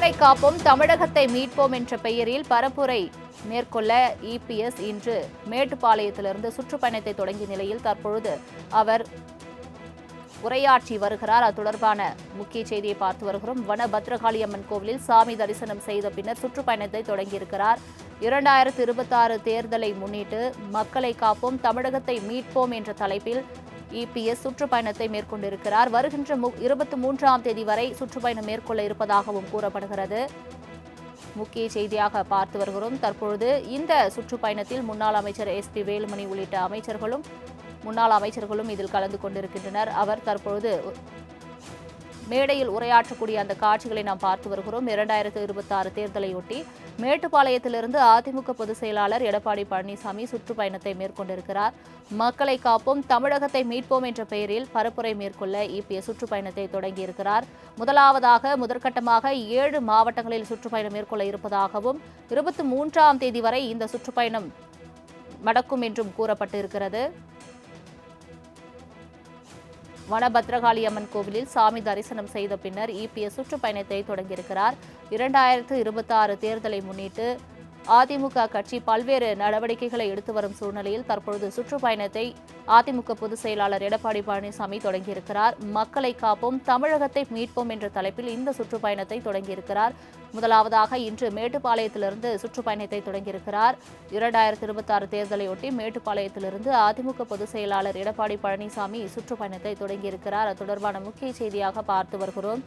மக்களை காப்போம் தமிழகத்தை மீட்போம் என்ற பெயரில் பரப்புரை மேற்கொள்ள இபிஎஸ் இன்று மேட்டுப்பாளையத்திலிருந்து சுற்றுப்பயணத்தை தொடங்கிய நிலையில் தற்பொழுது அவர் உரையாற்றி வருகிறார். அது தொடர்பான முக்கிய செய்தியை பார்த்து வருகிறோம். வன பத்ரகாளி அம்மன் கோவிலில் சாமி தரிசனம் செய்த பின்னர் சுற்றுப்பயணத்தை தொடங்கியிருக்கிறார். இரண்டாயிரத்தி இருபத்தாறு தேர்தலை முன்னிட்டு மக்களை காப்போம் தமிழகத்தை மீட்போம் என்ற தலைப்பில் இபிஎஸ் சுற்றுப்பயணத்தை மேற்கொண்டிருக்கிறார். வருகின்ற இருபத்தி மூன்றாம் தேதி வரை சுற்றுப்பயணம் மேற்கொள்ள இருப்பதாகவும் கூறப்படுகிறது. முக்கிய செய்தியாக பார்த்து வருகிறோம். தற்பொழுது இந்த சுற்றுப்பயணத்தில் முன்னாள் அமைச்சர் எஸ் பி வேலுமணி உள்ளிட்ட அமைச்சர்களும் முன்னாள் அமைச்சர்களும் இதில் கலந்து கொண்டிருக்கின்றனர். அவர் தற்பொழுது மேடையில் உரையாற்றக்கூடிய அந்த காட்சிகளை நாம் பார்த்து வருகிறோம். இரண்டாயிரத்து இருபத்தி ஆறு தேர்தலையொட்டி மேட்டுப்பாளையத்திலிருந்து அதிமுக பொதுச் செயலாளர் எடப்பாடி பழனிசாமி சுற்றுப்பயணத்தை மேற்கொண்டிருக்கிறார். மக்களை காப்போம் தமிழகத்தை மீட்போம் என்ற பெயரில் பரப்புரை மேற்கொள்ள இபிஎஸ் சுற்றுப்பயணத்தை தொடங்கியிருக்கிறார். முதலாவதாக முதற்கட்டமாக ஏழு மாவட்டங்களில் சுற்றுப்பயணம் மேற்கொள்ள இருப்பதாகவும் இருபத்தி மூன்றாம் தேதி வரை இந்த சுற்றுப்பயணம் நடக்கும் என்றும் கூறப்பட்டிருக்கிறது. வனபத்ரகாளி அம்மன் கோவிலில் சாமி தரிசனம் செய்த பின்னர் இபிஎஸ் சுற்றுப்பயணத்தை தொடங்கியிருக்கிறார். இரண்டாயிரத்து இருபத்தி ஆறு தேர்தலை முன்னிட்டு அதிமுக கட்சி பல்வேறு நடவடிக்கைகளை எடுத்து வரும் சூழ்நிலையில் தற்பொழுது சுற்றுப்பயணத்தை அதிமுக பொதுச் செயலாளர் எடப்பாடி பழனிசாமி தொடங்கியிருக்கிறார். மக்களை காப்போம் தமிழகத்தை மீட்போம் என்ற தலைப்பில் இந்த சுற்றுப்பயணத்தை தொடங்கியிருக்கிறார். முதலாவதாக இன்று மேட்டுப்பாளையத்திலிருந்து சுற்றுப்பயணத்தை தொடங்கியிருக்கிறார். இரண்டாயிரத்தி இருபத்தி ஆறு தேர்தலையொட்டி மேட்டுப்பாளையத்திலிருந்து அதிமுக பொதுச் செயலாளர் எடப்பாடி பழனிசாமி சுற்றுப்பயணத்தை தொடங்கியிருக்கிறார். அது தொடர்பான முக்கிய செய்தியாக பார்த்து வருகிறோம்.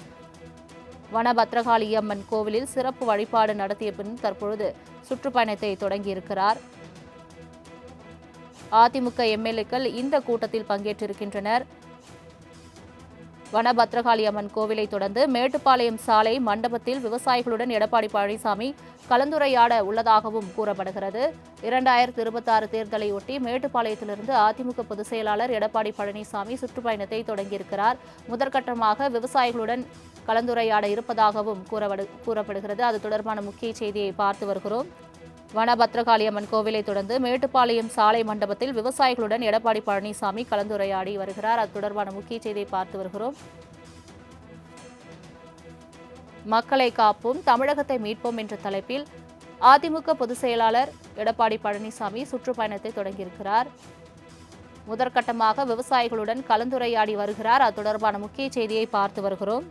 வனபத்ரகாளி அம்மன் கோவிலில் சிறப்பு வழிபாடு நடத்திய பின் தற்பொழுது சுற்றுப்பயணத்தை தொடங்கியிருக்கிறார். அதிமுக எம்எல்ஏக்கள் இந்த கூட்டத்தில் பங்கேற்றிருக்கின்றனர். வனபத்ரகாளி அம்மன் கோவிலை தொடர்ந்து மேட்டுப்பாளையம் சாலை மண்டபத்தில் விவசாயிகளுடன் எடப்பாடி பழனிசாமி கலந்துரையாட உள்ளதாகவும் கூறப்படுகிறது. இரண்டாயிரத்தி இருபத்தாறு தேர்தலையொட்டி மேட்டுப்பாளையத்திலிருந்து அதிமுக பொதுச் செயலாளர் எடப்பாடி பழனிசாமி சுற்றுப்பயணத்தை தொடங்கியிருக்கிறார். முதற்கட்டமாக விவசாயிகளுடன் கலந்துரையாட இருப்பதாகவும் கூறப்படு கூறப்படுகிறது. அது தொடர்பான முக்கிய செய்தியை பார்த்து வருகிறோம். வனபத்ரகாளி அம்மன் கோவிலை தொடர்ந்து மேட்டுப்பாளையம் சாலை மண்டபத்தில் விவசாயிகளுடன் எடப்பாடி பழனிசாமி கலந்துரையாடி வருகிறார். அது தொடர்பான முக்கிய செய்தியை பார்த்து வருகிறோம். மக்களை காப்போம் தமிழகத்தை மீட்போம் என்ற தலைப்பில் அதிமுக பொதுச் செயலாளர் எடப்பாடி பழனிசாமி சுற்றுப்பயணத்தை தொடங்கியிருக்கிறார். முதற்கட்டமாக விவசாயிகளுடன் கலந்துரையாடி வருகிறார். அது தொடர்பான முக்கிய செய்தியை பார்த்து வருகிறோம்.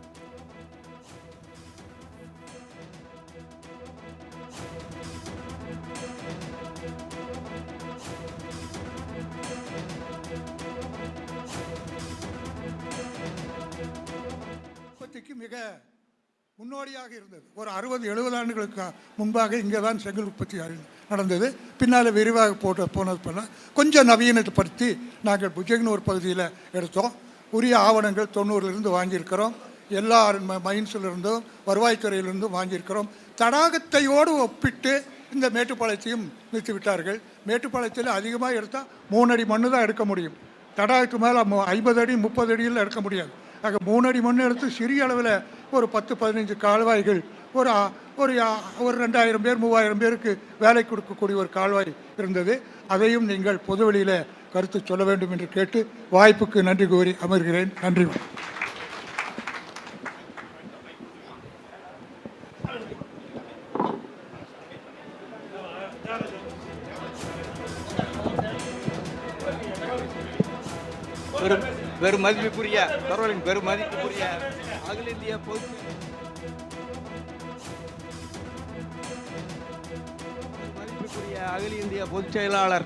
முன்னோடியாக இருந்தது. ஒரு அறுபது எழுபது ஆண்டுகளுக்கு முன்பாக இங்கே தான் செங்கல் உற்பத்தி நடந்தது. பின்னால் விரிவாக போட்டு போனது பண்ண கொஞ்சம் நவீனப்படுத்தி நாங்கள் புஜகனூர் பகுதியில் எடுத்தோம். உரிய ஆவணங்கள் தொண்ணூறுலேருந்து வாங்கியிருக்கிறோம். எல்லா ம- மைன்ஸிலிருந்தும் வருவாய்த்துறையிலிருந்தும் வாங்கியிருக்கிறோம். தடாகத்தையோடு ஒப்பிட்டு இந்த மேட்டுப்பாளையத்தையும் நிறுத்தி விட்டார்கள் மேட்டுப்பாளையத்தில் அதிகமாக எடுத்தால் மூணு அடி மண்ணு தான் எடுக்க முடியும். தடாகத்துக்கு மேலே ஐம்பது அடி முப்பது அடியில் எடுக்க முடியாது. ஆக மூணு அடி மண் எடுத்து சிறிய அளவில் ஒரு பத்து பதினஞ்சு கால்வாய்கள் ஒரு ஒரு ஒரு ரெண்டாயிரம் பேர் மூவாயிரம் பேருக்கு வேலை கொடுக்கக்கூடிய ஒரு கால்வாய் இருந்தது. அதையும் நீங்கள் பொதுவெளியில் கருத்து சொல்ல வேண்டும் என்று கேட்டு வாய்ப்புக்கு நன்றி கூறி அமர்கிறேன். நன்றி. பெரும் பெரும் மதிப்புக்குரிய தரவலின் பெரும் மதிப்புக்குரிய அகில இந்திய பொது மதிப்புக்குரிய அகில இந்திய பொதுச் செயலாளர்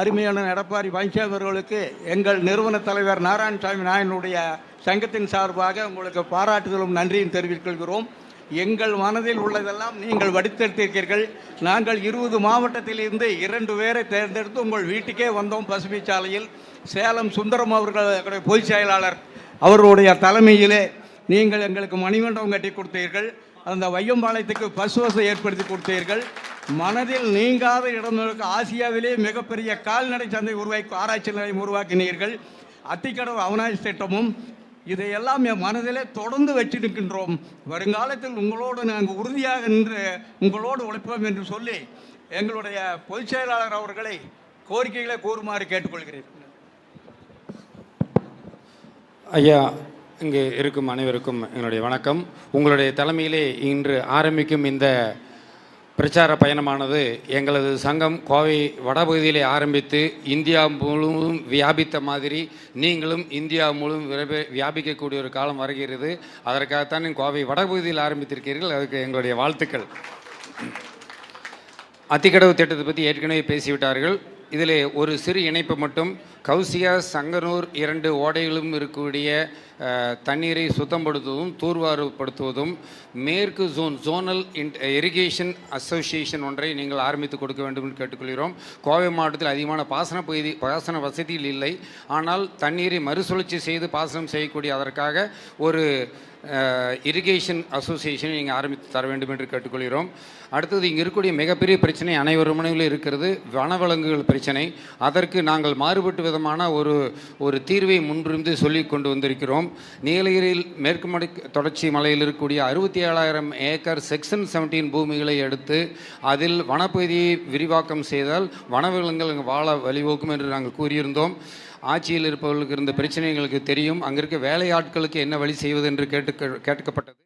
அருமையான எடப்பாடி பழனிசாமி அவர்களுக்கு எங்கள் நிறுவன தலைவர் நாராயணசாமி நாயனுடைய சங்கத்தின் சார்பாக உங்களுக்கு பாராட்டுதலும் நன்றியும் தெரிவித்துக் கொள்கிறோம். எங்கள் மனதில் உள்ளதெல்லாம் நீங்கள் வடித்தெடுத்திருக்கீர்கள் நாங்கள் இருபது மாவட்டத்திலிருந்து இரண்டு பேரை தேர்ந்தெடுத்து உங்கள் வீட்டுக்கே வந்தோம் பசுமை சாலையில். சேலம் சுந்தரம் அவர்களுடைய பொதுச் செயலாளர் அவர்களுடைய தலைமையிலே நீங்கள் எங்களுக்கு மணிமண்டபம் கட்டி கொடுத்தீர்கள். அந்த வையம்பாளையத்துக்கு பசு வசதி ஏற்படுத்தி கொடுத்தீர்கள். மனதில் நீங்காத இடங்களுக்கு ஆசியாவிலே மிகப்பெரிய கால்நடை சந்தை உருவாக்கி ஆராய்ச்சி நிலையம் உருவாக்கினீர்கள். அத்திக்கடவு அவனாசி திட்டமும் இதையெல்லாம் என் மனதிலே தொடர்ந்து வச்சிருக்கின்றோம். வருங்காலத்தில் உங்களோடு நாங்கள் உறுதியாக நின்று உங்களோடு உழைப்போம் என்று சொல்லி எங்களுடைய பொதுச் செயலாளர் அவர்களை கோரிக்கைகளை கூறுமாறு கேட்டுக்கொள்கிறேன். ஐயா இங்கு இருக்கும் அனைவருக்கும் எங்களுடைய வணக்கம். உங்களுடைய தலைமையிலே இன்று ஆரம்பிக்கும் இந்த பிரச்சார பயணமானது எங்களது சங்கம் கோவை வடபகுதியிலே ஆரம்பித்து இந்தியா முழுவதும் வியாபித்த மாதிரி நீங்களும் இந்தியா முழுவதும் வியாபிக்கக்கூடிய ஒரு காலம் வருகிறது. அதற்காகத்தான் கோவை வடபகுதியில் ஆரம்பித்திருக்கிறீர்கள். அதுக்கு எங்களுடைய வாழ்த்துக்கள். அத்திக்கடவு திட்டத்தை பற்றி ஏற்கனவே பேசிவிட்டார்கள். இதில் ஒரு சிறு இணைப்பு மட்டும். கௌசியா சங்கனூர் இரண்டு ஓடைகளும் இருக்கக்கூடிய தண்ணீரை சுத்தப்படுத்துவதும் தூர்வாரப்படுத்துவதும் மேற்கு ஜோன் ஜோனல் இரிகேஷன் அசோசியேஷன் ஒன்றை நீங்கள் ஆரம்பித்து கொடுக்க வேண்டும் என்று கேட்டுக்கொள்கிறோம். கோவை மாவட்டத்தில் அதிகமான பாசன பகுதி பாசன வசதிகள் இல்லை. ஆனால் தண்ணீரை மறுசுழற்சி செய்து பாசனம் செய்யக்கூடிய அதற்காக ஒரு இரிகேஷன் அசோசியேஷன் நீங்கள் ஆரம்பித்து தர வேண்டும் என்று கேட்டுக்கொள்கிறோம். அடுத்தது இங்கே இருக்கக்கூடிய மிகப்பெரிய பிரச்சனை அனைவரும் மனைவிலும் இருக்கிறது வனவிலங்குகள் பிரச்சனை. அதற்கு நாங்கள் மாறுபட்டு விதமான ஒரு ஒரு தீர்வை முன்பிருந்து சொல்லி கொண்டு வந்திருக்கிறோம். நீலகிரியில் மேற்கு மடை தொடர்ச்சி மலையில் இருக்கக்கூடிய அறுபத்தி ஏழாயிரம் ஏக்கர் செக்ஷன் செவன்டீன் பூமிகளை எடுத்து அதில் வனப்பகுதியை விரிவாக்கம் செய்தால் வனவிலங்குகள் வாழ வழிவகுக்கும் என்று நாங்கள் கூறியிருந்தோம். ஆட்சியில் இருப்பவர்களுக்கு இருந்த பிரச்சனைகளுக்கு தெரியும். அங்கே இருக்க வேலையாட்களுக்கு என்ன வழி செய்வது என்று கேட்டு கேட்கப்பட்டது.